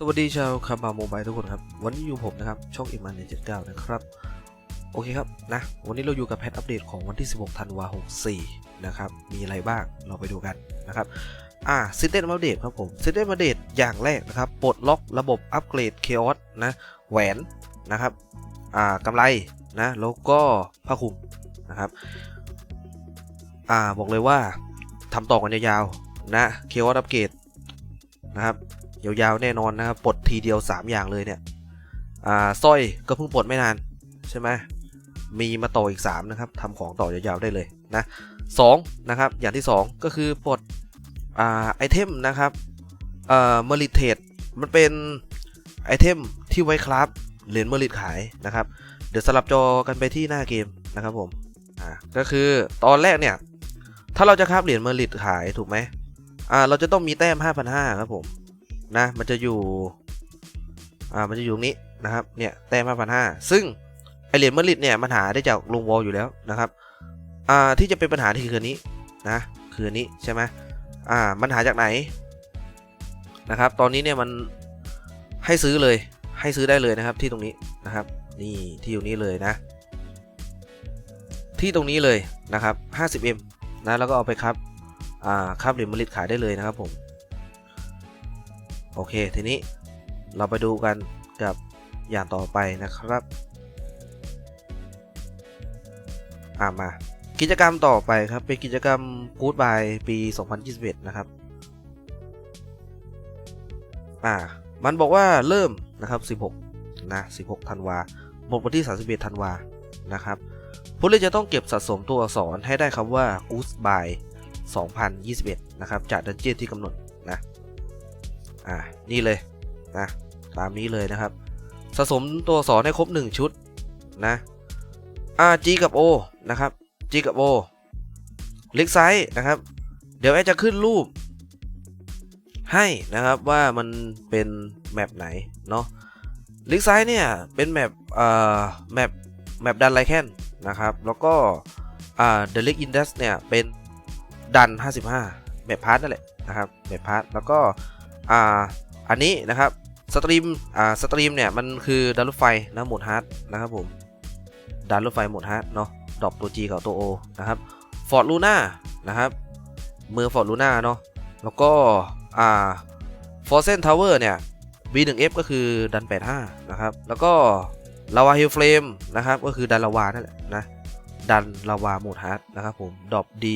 สวัสดีชาวคาบาโมบายทุกคนครับ วันนี้อยู่ผมนะครับ ช่องอิมันเจ็ดเก้านะครับ โอเคครับนะ วันนี้เราอยู่กับแพทอัปเดตของวันที่ 16 ธันวาคม64 นะครับ มีอะไรบ้างเราไปดูกันนะครับ อ่าซิสเต็มอัปเดตครับผมซิสเต็มอัปเดตอย่างแรกนะครับ ปลดล็อกระบบอัปเกรดเคออสนะ แหวนนะครับ อ่ากำไรนะ แล้วก็ผ้าคลุมนะครับ อ่าบอกเลยว่าทำต่อกันยาวๆนะเคออสอัปเกรดนะครับ ยาวๆแน่นอนนะครับปลดทีเดียว 3 อย่างเลยเนี่ยอ่าสร้อยก็เพิ่งปลดไม่นานใช่ไหมมีมาต่ออีก 3 นะครับทำของต่อยาวๆได้เลยนะสองนะครับอย่างที่ 2 ก็คือปลดอ่าไอเทมนะครับเอ่อเมลิเทดมันเป็นไอเทมที่ไว้คราฟเหรียญเมลิทขายนะครับ เดี๋ยวสลับจอกันไปที่หน้าเกมนะครับผมอ่าก็คือตอนแรกเนี่ย ถ้าเราจะคราฟเหรียญเมลิทขายถูกไหมอ่าเราจะต้องมีแต้ม 5,500 ครับผม นะ มันจะอยู่ อ่า มันจะอยู่ตรงนี้นะครับ เนี่ย แต้ม5,500 ซึ่ง ไอเหรียญเมอริตเนี่ย มันหาได้จากลงวอลอยู่แล้วนะครับ อ่า ที่จะเป็นปัญหาที่คือนี้นะ คือนี้ใช่ไหมอ่า มันหาจากไหนนะครับ ตอนนี้เนี่ยมันให้ซื้อเลย ให้ซื้อได้เลยนะครับที่ตรงนี้นะครับ นี่ที่ตรงนี้เลยนะ ที่ตรงนี้เลยนะครับ 50m นะ แล้วก็เอาไปครับ อ่าครับเหรียญเมอริตขายได้เลยนะครับผม โอเค ทีนี้เราไปดูกันกับอย่างต่อไปนะครับอ่ามา กิจกรรมต่อไปครับ เป็นกิจกรรม Good Buy ปี 2021 นะครับอ่ามันบอกว่าเริ่มนะครับ 16 นะ 16 ธันวาหมดวันที่ 31 ธันวานะครับผู้เล่นจะต้องเก็บสะสมตัวอักษรให้ได้คำว่า Good Buy 2021 นะครับ จากดันเจียนที่กำหนด อ่านี่เลยนะตามนี้เลยนะครับ สะสมตัวอักษรให้ครบ 1 ชุดนะอ่า G กับ O นะครับ G กับ O เล็กไซส์นะครับ เดี๋ยวแอจะขึ้นรูป ให้นะครับว่ามันเป็นแมปไหนเนาะล็กไซส์เนี่ยเป็นแมปเอ่อแมปแมปดันไลแคนนะครับ แล้วก็อ่า The Lake Index เนี่ยเป็นดัน 55แมปพาร์ทนั่นแหละนะครับแมปพาร์ทแล้วก็ อ่าอันนี้นะครับสตรีมอ่าสตรีมเนี่ยมันคือดันรถไฟนะโหมดฮาร์ดนะครับผมดันรถไฟโหมดฮาร์ดเนาะดรอปตัว G กับตัว O นะครับฟอร์ดลูน่านะครับเมืองฟอร์ดลูน่าเนาะแล้วก็อ่าฟอร์เซนทาวเวอร์เนี่ย B1F ก็คือดัน 85 นะครับ แล้วก็ลาวาฮิลเฟลมนะครับ ก็คือดันลาวานั่นแหละนะ ดันลาวาโหมดฮาร์ดนะครับผมดรอป D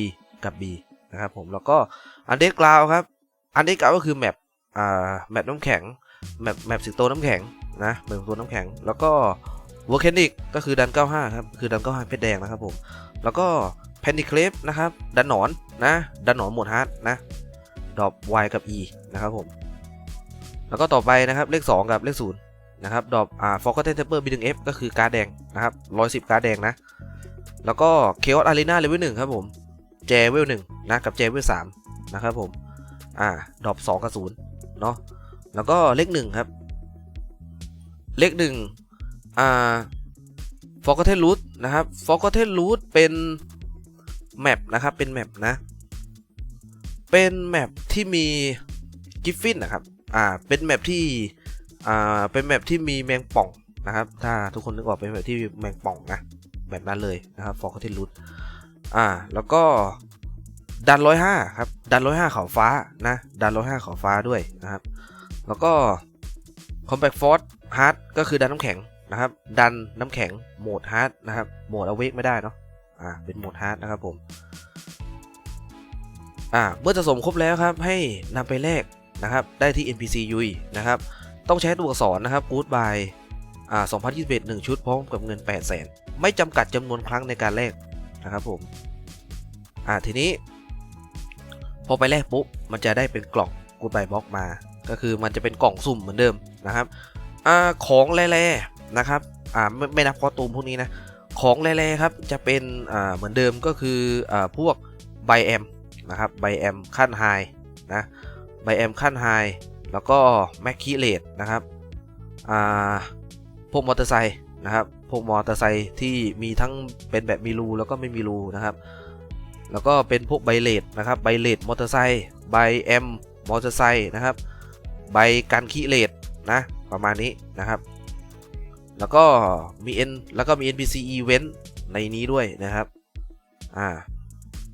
กับ B นะครับผม แล้วก็อันเดอร์กราวครับ อันเดอร์กราวก็คือแมป อ่าแมปน้ำแข็งแมปแมปสิงโตน้ำแข็งนะแมปสิงโตน้ำแข็ง แล้วก็วอลเคนนิกก็คือดัน 95 ครับ คือดัน 95 เพชรแดงนะครับผม แล้วก็แพนดิเคลฟนะครับ ดันหนอนนะ ดันหนอนหมดฮาร์ดนะดรอป Y กับ E นะครับผม แล้วก็ต่อไปนะครับเลข 2 กับเลข 0 นะครับดรอปอ่าฟอกเทนเทเปอร์ B1F ก็คือการ์ดแดงนะครับ110การ์ดแดงนะ แล้วก็เคออสอารีนาเลเวล1ครับผมแจเวล1นะ กับแจเวล3นะครับผม อ่าดรอป2กับ0 เนาะแล้วก็เลข1ครับ เลข1อ่าฟอกเทนรูทนะครับฟอกเทนรูทเป็นแมปนะครับเป็นแมปนะ เป็นแมปที่มีกิฟฟินนะครับอ่าเป็นแมปที่อ่าเป็นแมปที่มีแมงป่องนะครับ ถ้าทุกคนนึกออกเป็นแมปที่แมงป่องนะแบบนั้นเลยนะครับฟอกเทนรูทอ่าแล้วก็ ดันร้อยห้าครับ ดันร้อยห้าเขาฟ้านะ ดันร้อยห้าเขาฟ้าด้วยนะครับ แล้วก็ Compact Force Hard ก็คือดันน้ำแข็งนะครับ ดันน้ำแข็งโหมด Hard นะครับ โหมด Awake ไม่ได้เนาะ อ่า เป็นโหมด Hard นะครับผม อ่า เมื่อจะสมครบแล้วครับ ให้นำไปแลกนะครับ ได้ที่ NPC ยุยนะครับ ต้องใช้ตัวอักษรนะครับ Good Buy อ่า2021 1 ชุดพร้อมกับเงิน 800,000 ไม่จำกัดจำนวนครั้งในการแลกนะครับผม อ่า ทีนี้ อไปแลกปุ๊บมันจะได้เป็นกล่อง Good Buy Box มา ก็คือมันจะเป็นกล่องสุ่มเหมือนเดิมนะครับอของแร่ๆนะครับอ่าไม่ไม่นับคอตูมพวกนี้นะของแร่ๆครับจะเป็นอ่าเหมือนเดิมก็คืออ่าพวกไบแอมนะครับไบแอมขั้นไฮนะไบแอมขั้นไฮแล้วก็แมคคีเลตนะครับอ่าพวกมอเตอร์ไซค์นะครับพวกมอเตอร์ไซค์ที่มีทั้งเป็นแบบมีรูแล้วก็ไม่มีรูนะครับ แล้วก็เป็นพวกไบเลดนะครับไบเลดมอเตอร์ไซค์ไบแอมมอเตอร์ไซค์นะครับ ใบกันคีเลตนะประมาณนี้นะครับ แล้วก็มี N แล้วก็มี NPC Event ในนี้ด้วยนะครับอ่า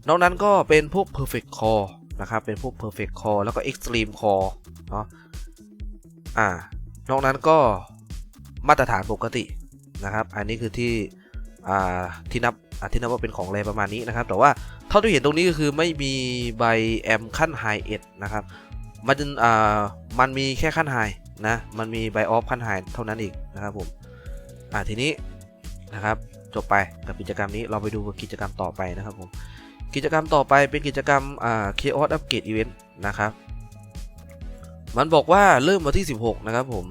นอกนั้นก็เป็นพวก Perfect Core นะครับเป็นพวก Perfect Core แล้วก็ Extreme Core เนาะอ่านอกนั้นก็มาตรฐานปกตินะครับ อันนี้คือที่อ่าที่นับ อาที่นับว่าเป็นของแรงประมาณนี้นะครับ แต่ว่าเท่าที่เห็นตรงนี้ก็คือไม่มีใบแอมขั้น High 1นะครับ มันจะอ่ามันมีแค่ขั้น High นะ มันมีใบออฟขั้น High เท่านั้นเองนะครับผม อ่าทีนี้นะครับจบไปกับกิจกรรมนี้เราไปดูกิจกรรมต่อไปนะครับผม กิจกรรมต่อไปเป็นกิจกรรมอ่า Chaos Upgrade Event นะครับ มันบอกว่าเริ่มวันที่ 16 นะครับผม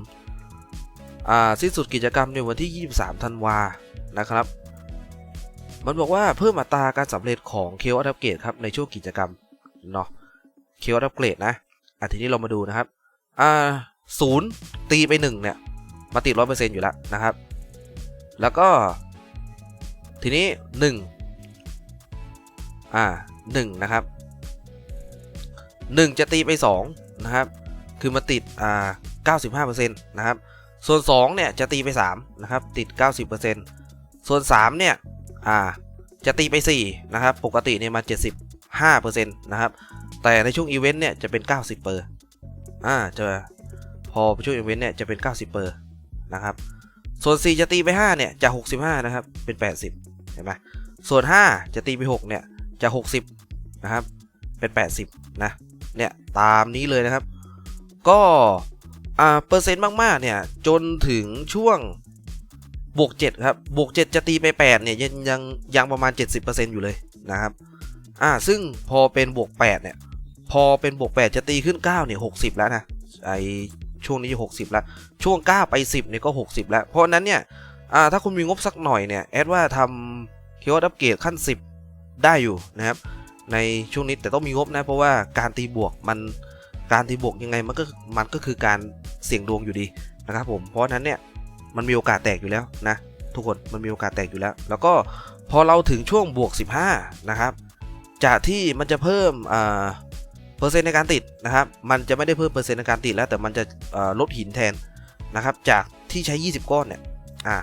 อ่าสิ้นสุดกิจกรรมในวันที่ 23 ธันวานะครับ มันบอกว่าเพิ่มอัตราการสำเร็จของ Chaos Upgrade ครับในช่วงกิจกรรมเนาะ Chaos Upgrade นะอะทีนี้เรามาดูนะครับอ่าศูนย์ตีไป1เนี่ยมาติด100%อยู่แล้วนะครับ แล้วก็ ทีนี้1อ่า1นะครับ 1 จะตีไป2นะครับคือมาติดอ่า95%นะครับส่วน2เนี่ยจะตีไป3นะครับติด 90%ส่วน3เนี่ย อ่าจะตีไป4นะครับปกติเนี่ยมา 75%นะครับแต่ในช่วงอีเวนต์เนี่ยจะเป็น 90เปอร์อ่าจะพอช่วงอีเวนต์เนี่ยจะเป็น 90เปอร์นะครับส่วน 4 จะตีไป 5 เนี่ยจะ 65 นะครับ เป็น 80 เห็นไหมส่วน 5 จะตีไป 6 เนี่ย จะ 60 นะครับ เป็น 80 นะ เนี่ย ตามนี้เลยนะครับ ก็ อ่า เปอร์เซ็นต์มาก ๆ เนี่ย จนถึงช่วง บวก 7 ครับ บวก 7 จะตีไป 8 เนี่ย ยังยังยังประมาณ 70%อยู่เลยนะครับ อ่า ซึ่งพอเป็นบวก 8 เนี่ย พอเป็นบวก 8 จะตีขึ้น 9 เนี่ย 60 แล้วนะ ไอช่วงนี้ 60 แล้ว ช่วง 9 ไป 10 เนี่ย ก็ 60 แล้ว เพราะนั้นเนี่ย อ่า ถ้าคุณมีงบสักหน่อยเนี่ย แอดว่าทำเคียวอัปเกรดขั้น 10 ได้อยู่นะครับ ในช่วงนี้แต่ต้องมีงบนะ เพราะว่าการตีบวกมันการตีบวกยังไงมันก็มันก็คือการเสี่ยงดวงอยู่ดีนะครับผม เพราะนั้นเนี่ย มันมีโอกาสแตกอยู่แล้วนะทุกคนมันมีโอกาสแตกอยู่แล้ว แล้วก็พอเราถึงช่วงบวก 15 นะครับ จากที่มันจะเพิ่มเปอร์เซ็นต์ในการติดนะครับ มันจะไม่ได้เพิ่มเปอร์เซ็นต์ในการติดแล้ว แต่มันจะลดหินแทนนะครับ จากที่ใช้ 20 ก้อนเนี่ยอ่า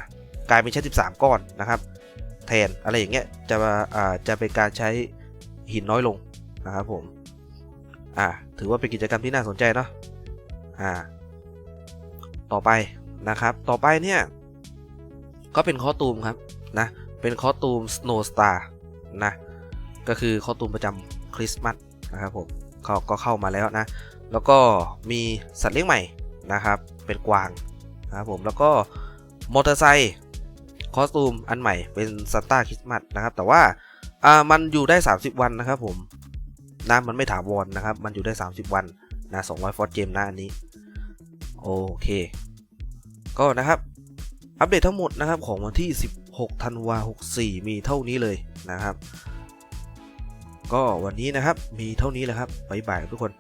กลายเป็นใช้ 13 ก้อนนะครับ แทนอะไรอย่างเงี้ยจะอ่าจะเป็นการใช้หินน้อยลงนะครับผมอ่าถือว่าเป็นกิจกรรมที่น่าสนใจเนาะอ่าต่อไป นะครับ ต่อไปเนี่ย ก็เป็นคอตูมครับนะ เป็นคอตูม Snow Star นะ ก็คือคอตูมประจำคริสต์มาสนะครับผมเขาก็เข้ามาแล้วนะ แล้วก็มีสัตว์เลี้ยงใหม่นะครับ เป็นกวางนะครับผม แล้วก็มอเตอร์ไซค์คอสตูมอันใหม่เป็นซานต้าคริสต์มาสนะครับ แต่ว่าอ่ามันอยู่ได้ 30 วันนะครับผมนะมันไม่ถาวรนะครับ มันอยู่ได้ 30 วันนะ200ฟอร์เจมนะอันนี้ โอเค ก็นะครับ อัปเดตทั้งหมดนะครับของวันที่ 16ธันวา64 มีเท่านี้เลยนะครับ ก็วันนี้นะครับมีเท่านี้แหละครับบ๊ายบายทุกคน